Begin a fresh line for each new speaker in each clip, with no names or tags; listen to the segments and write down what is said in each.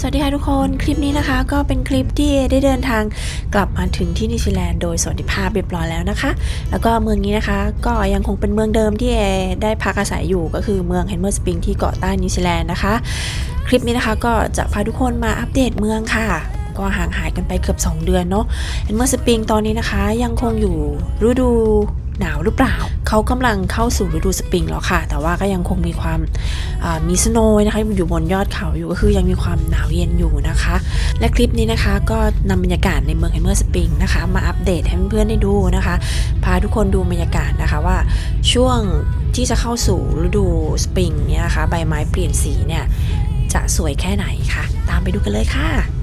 สวัสดีค่ะทุกคนคลิปนี้นะคะ ก็เป็นคลิปที่ได้เดินทางกลับมาถึงที่นิวซีแลนด์โดยสวัสดิภาพเรียบร้อยแล้วนะคะ แล้วก็เมืองนี้นะคะ ก็ยังคงเป็นเมืองเดิมที่เอได้พักอาศัยอยู่ก็คือเมืองเฮนเมอร์สปริงที่เกาะใต้นิวซีแลนด์นะคะ คลิปนี้นะคะก็จะพาทุกคนมาอัปเดตเมืองค่ะ ก็ห่างหายกันไปเกือบ 2 เดือนเนาะเฮนเมอร์สปริงตอนนี้นะคะ ยังคงอยู่ฤดูหนาวหรือเปล่า เขากำลังเข้าสู่ฤดูสปริงแล้วค่ะ แต่ว่าก็ยังคงมีความมีสโนว์นะคะอยู่บนยอดเขาอยู่ก็คือยังมีความหนาวเย็นอยู่นะคะ และคลิปนี้นะคะก็นำบรรยากาศในเมืองไฮเมอร์สปริงนะคะ มาอัปเดตให้เพื่อนๆได้ดูนะคะ พาทุกคนดูบรรยากาศนะคะว่าช่วงที่จะเข้าสู่ฤดูสปริงเนี่ยนะคะใบไม้เปลี่ยนสีเนี่ยจะสวยแค่ไหนคะตามไปดูกันเลยค่ะ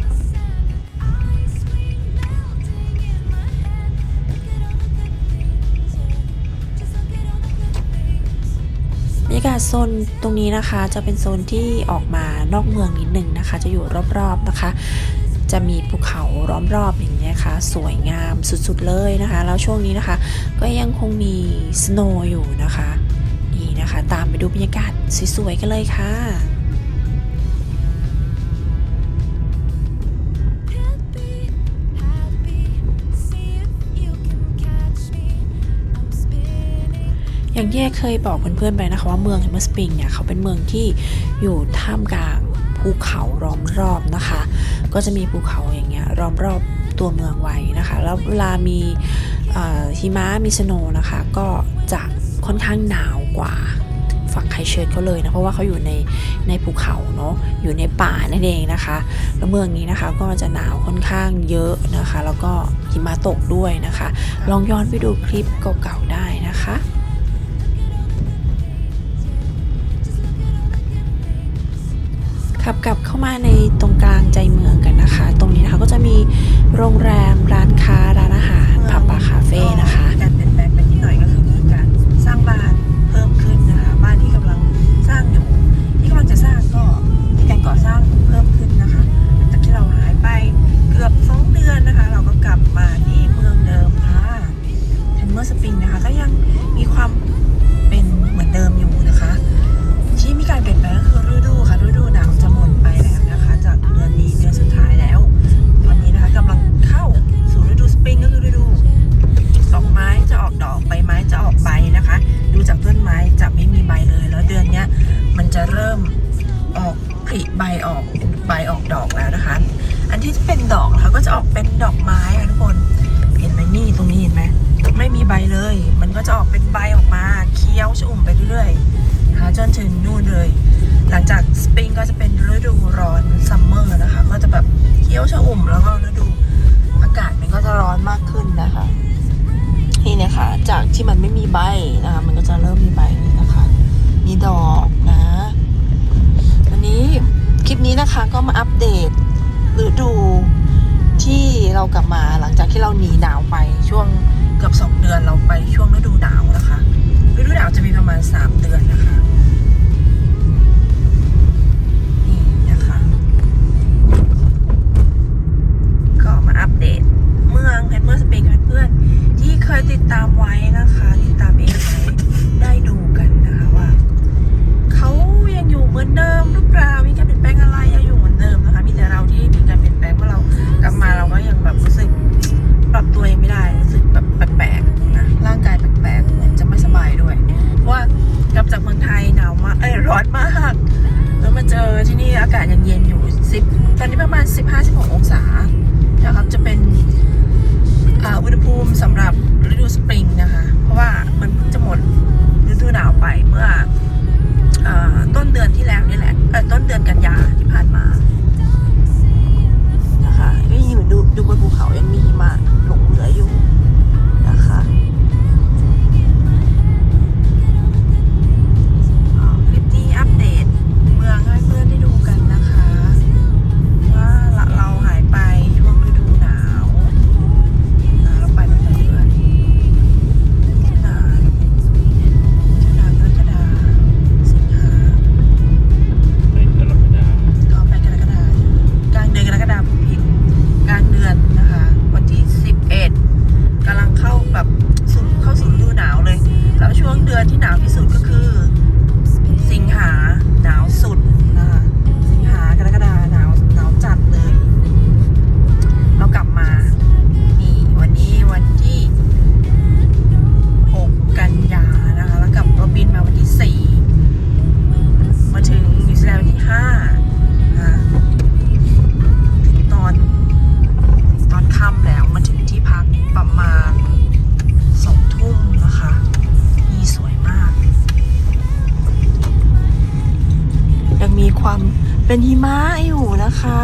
กาศโซนตรงนี้นะคะจะเป็นโซนที่ออกมานอกเมืองนิดนึงนะคะ จะอยู่รอบๆนะคะ จะมีภูเขาล้อมรอบอย่างนี้ยค่ะสวยงามสุดๆเลยนะคะ แล้วช่วงนี้นะคะ ก็ยังคงมีสโนว์อยู่นะคะ นี่นะคะ ตามไปดูบรรยากาศสวยๆกันเลยค่ะ อย่างที่เคยบอกเพื่อนๆไปนะคะว่าเมืองเฮมเมอร์สปริงเนี่ยเขาเป็นเมืองที่อยู่ท่ามกลางภูเขาล้อมรอบนะคะ ก็จะมีภูเขาอย่างเงี้ยล้อมรอบตัวเมืองไว้นะคะ แล้วเวลามีหิมะมีสโนนะคะ ก็จะค่อนข้างหนาวกว่าฝั่งไคเชิร์เขาเลยนะเพราะว่าเขาอยู่ในในภูเขาเนาะอยู่ในป่านั่นเองนะคะแล้วเมืองนี้นะคะก็จะหนาวค่อนข้างเยอะนะคะ แล้วก็หิมะตกด้วยนะคะ ลองย้อนไปดูคลิปเก่าๆได้นะคะ ขับกลับเข้ามาในตรงกลางใจเมืองกันนะคะ ตรงนี้นะคะก็จะมีโรงแรมร้านค้าร้านอาหารผับบาร์คาเฟ่นะคะ
การเปลี่ยนแปลงไปที่หน่อยก็คือการสร้างบ้าน ออกเป็นใบออกมาเคี้ยวชอุ่มไปเรื่อยๆนะคะจนถึงนู่นเลย หลังจากสปริงก็จะเป็นฤดูร้อนซัมเมอร์นะคะ ก็จะแบบเคี้ยวชอุ่มแล้วก็ฤดูอากาศมันก็จะร้อนมากขึ้นนะคะนี่นะคะจากที่มันไม่มีใบนะคะ มันก็จะเริ่มมีใบนี่นะคะ มีดอกนะวันนี้คลิปนี้นะคะก็มาอัปเดตฤดูที่เรากลับมาหลังจากที่เราหนีหนาวไปช่วง เกือบสองเดือนเราไปช่วงฤดูหนาวนะคะฤดูหนาวจะมีประมาณสามเดือนนะคะ สำหรับฤดูสปริงนะคะ เพราะว่ามันเพิ่งจะหมดฤดูหนาวไปเมื่ออต้นเดือนที่แล้วนี่แหละต้นเดือนกันยาที่ผ่านมานะคะก็ยังดูดูบนภูเขายังมีหิมะหลงเหลื
ออ
ยู่ เป็นหิมะอยู่นะคะ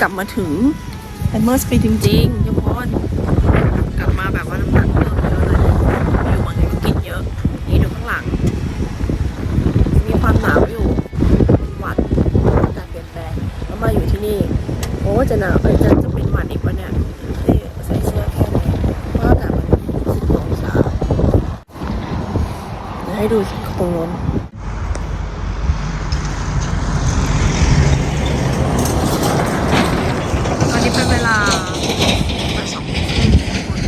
กลับมาถึงแอนเมอร์สปีดจริงๆทุกคนกลับมาแบบว่าน้ำหนักเพิ่มเยอะเลย อยู่เมืองไทยก็กินเยอะ นี่ดูข้างหลัง มีความหนาวอยู่หวัดอากาศเปลี่ยนแปลงแล้วมาอยู่ที่นี่ โอ้จะหนาวเอ้ยจะจะเป็นหวัดอีกวะเนี่ยที่ใส่เสื้อแค่นี้เพราะอากาศมันสิบองศาเดี๋ยวให้ดูตรงนู้น ตอนนี้เป็นเวลาบ่ายสองโมงครึ่งทุกคน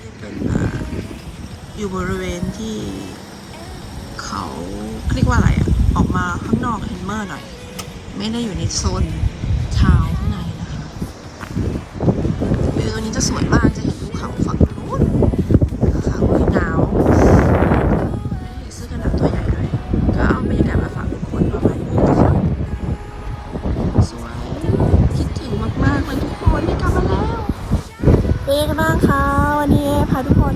นี่เป็นอ่าอยู่บริเวณที่เขาเรียกว่าอะไรอะออกมาข้างนอกเฮนเมอร์หน่อย ไม่ได้อยู่ในโซนชาวข้างในนะคะวิวตัวนี้จะสวยมากจะเห็นภูเขาฝั่งนู้นนะคะหนาวไม่ได้เสื้อกันหนาวตัวใหญ่ด้วยก็เอาบรรยากาศมาฝากทุกคนประมาณนี้นะคะสวยคิดถึงมากๆเลยทุกคนได้กลับมาแล้วเป็นยังไงบ้างคะวันนี้พาทุกคน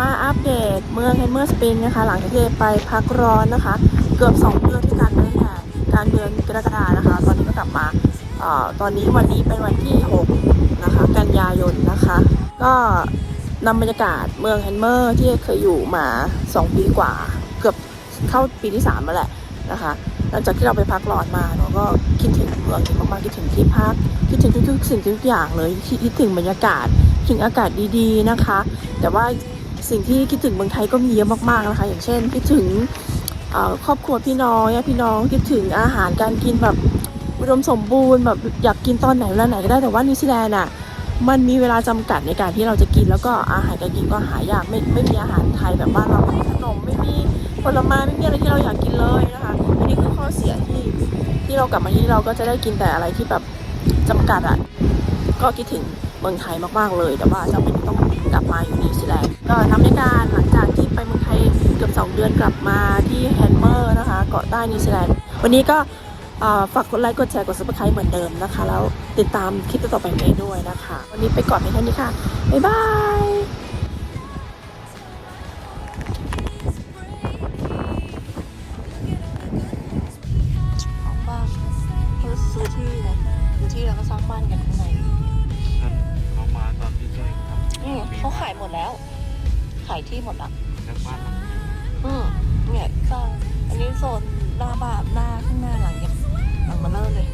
มาอัปเดตเมืองเฮนเมอร์สปริงนะคะ หลังจากที่ไปพักร้อนนะคะ เกือบ 2 เดือนที่กันไป ตั้งแต่กลารเดือนกรกฎานะคะ ตอนนี้ก็กลับมาอตอนนี้วันนี้เป็นวันที่ 6 นะคะ กันยายนนะคะ ก็นำบรรยากาศเมืองเฮนเมอร์ที่เคยอยู่มา 2 ปีกว่า เกือบเข้าปีที่3มาแหละนะคะหลังจากที่เราไปพักร้อนมาเราก็คิดถึงเมืองนี้มากๆคิดถึงที่พัก คิดถึงทุกๆสิ่งทุกอย่างเลยคิดถึงบรรยากาศถึงอากาศดีๆนะคะ แต่ว่าสิ่งที่คิดถึงเมืองไทยก็มีเยอะมากๆนะคะ อย่างเช่นคิดถึง ครอบครัวพี่น้องญาติพี่น้องคิดถึงอาหารการกินแบบอุดมสมบูรณ์แบบอยากกินตอนไหนเวลาไหนก็ได้แต่ว่านิวซีแลนด์อะมันมีเวลาจำกัดในการที่เราจะกินแล้วก็อาหารการกินก็หายากไม่ไม่มีอาหารไทยแบบบ้านเราไม่มีขนมไม่มีผลไม้ไม่มีอะไรที่เราอยากกินเลยนะคะอันนี้คือข้อเสียที่ที่เรากลับมาที่เราก็จะได้กินแต่อะไรที่แบบจำกัดอะก็คิดถึงเมืองไทยมากๆเลย แต่ว่าจำเป็นต้องกลับมาอยู่นิวซีแลนด์ก็ทำในการหลังจากที่ไปเมืองไทย กือบ2 เดือนกลับมาที่แฮนเมอร์นะคะ เกาะใต้นิวซีแลนด์วันนี้ก็เอ่อฝากกดไลค์กดแชร์กด subscribe เหมือนเดิมนะคะ แล้วติดตามคลิปต่อๆไปเมย์ด้วยนะคะ วันนี้ไปก่อนเพียงเท่านี้ค่ะ บ๊ายบายของบ้านเขาซื้อที่นะซื้อที่แล้ว เนี่ยสร้างอันนี้โซน
หน้าบ้าน
หน้าข้างหน้าหลั
งเนี่ยหลัง
มาเริ่มเลย